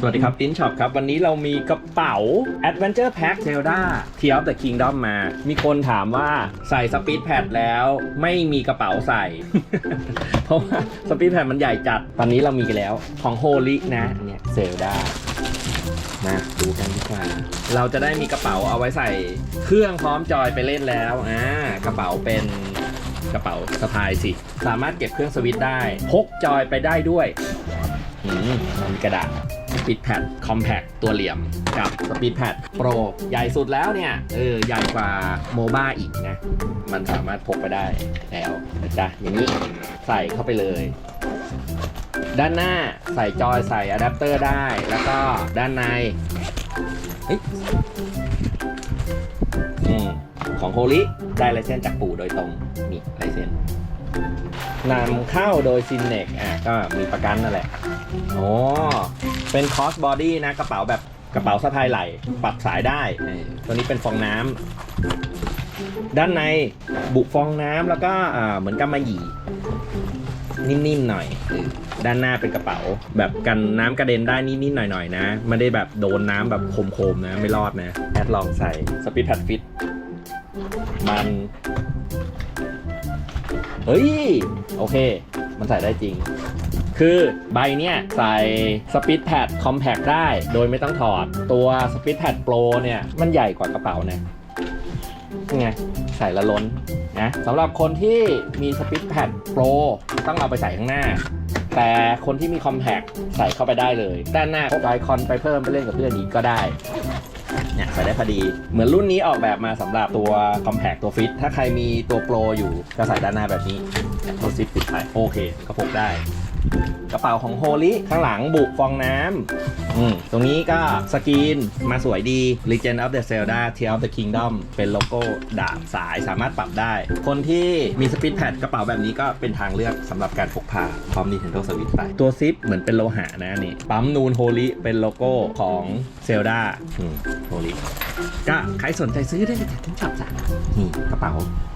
สวัสดีครับ Tin Shop ครับ วันนี้เรามีกระเป๋า Adventure Pack Zelda Tear of the Kingdom มา มีคนถามว่าใส่ Speed Pad แล้วไม่มีกระเป๋าใส่ เพราะว่า Speed Pad มันใหญ่จัด ตอนนี้เรามีกันแล้วของ Holy นะเนี่ย Zelda มาดูกันดีกว่า เราจะได้มีกระเป๋าเอาไว้ใส่เครื่องพร้อมจอยไปเล่นแล้วอ่ากระเป๋าเป็นกระเป๋าสะพายสิ สามารถเก็บเครื่องสวิตได้ พกจอยไปได้ด้วย อืมมีกระดาษสปีดแพดคอมแพคตัวเหลี่ยมกับสปีดแพดโปรใหญ่สุดแล้วเนี่ย เออ ใหญ่กว่าโมบ้าอีกนะ มันสามารถพกไปได้แล้วนะจ๊ะ อย่างนี้ใส่เข้าไปเลย ด้านหน้าใส่จอยใส่อะแดปเตอร์ได้ แล้วก็ด้านในอืมของโฮลิได้ลายเส้นจากปู่โดยตรงนี่ลายเส้น นำเข้าโดยซินเนกอะก็มีประกันนั่นแหละโอ๋อเป็นคอสบอดี้นะกระเป๋าแบบกระเป๋าสะพายไหล่ปรับสายได้ ตัวนี้เป็นฟองน้ำด้านในบุฟองน้ำแล้วก็เหมือนกำมะหยี่นิ่มๆหน่อย ด้านหน้าเป็นกระเป๋า แบบกันน้ำกระเด็นได้นิดๆหน่อยๆนะ ไม่ได้แบบโดนน้ำแบบโคมๆนะ ไม่รอดนะ แอดลองใส่สปีดแพดฟิต มัน เฮ้ย โอเค มันใส่ได้จริง คือใบเนี้ยใส่สปีดแพดคอมแพคได้โดยไม่ต้องถอด ตัวสปีดแพดโปรเนี่ย มันใหญ่กว่ากระเป๋านะนี่ไงใส่ละล้นนะสำหรับคนที่มีสปีดแพดโปรต้องเอาไปใส่ข้างหน้า แต่คนที่มีคอมแพคใส่เข้าไปได้เลย ด้านหน้าพกไอคอนไปเพิ่มไปเล่นกับเพื่อนอีกก็ได้ เนี่ยใส่ได้พอดี เหมือนรุ่นนี้ออกแบบมาสำหรับตัว Compact ตัวฟิตถ้าใครมีตัวโปรอยู่ก็ใส่ด้านหน้าแบบนี้ตัวซิปปิดไปโอเค ก็พกได้ กระเป๋าของโฮลิข้างหลังบุฟองน้ำอืมตรงนี้ก็สกรีนมาสวยดี Legend of the Zelda Tear of the Kingdom เป็นโลโก้ดาบสายสามารถปรับได้ คนที่มีสปีดแพดกระเป๋าแบบนี้ก็เป็นทางเลือกสำหรับการพกพาพร้อม Nintendo Switch ไป ตัวซิปเหมือนเป็นโลหะนะนี่ ปั๊มนูนโฮลิเป็นโลโก้ของ Zelda อืมโฮลิก็ใครสนใจซื้อได้เลยจากทิ้งช็อปจ้ะนี่กระเป๋า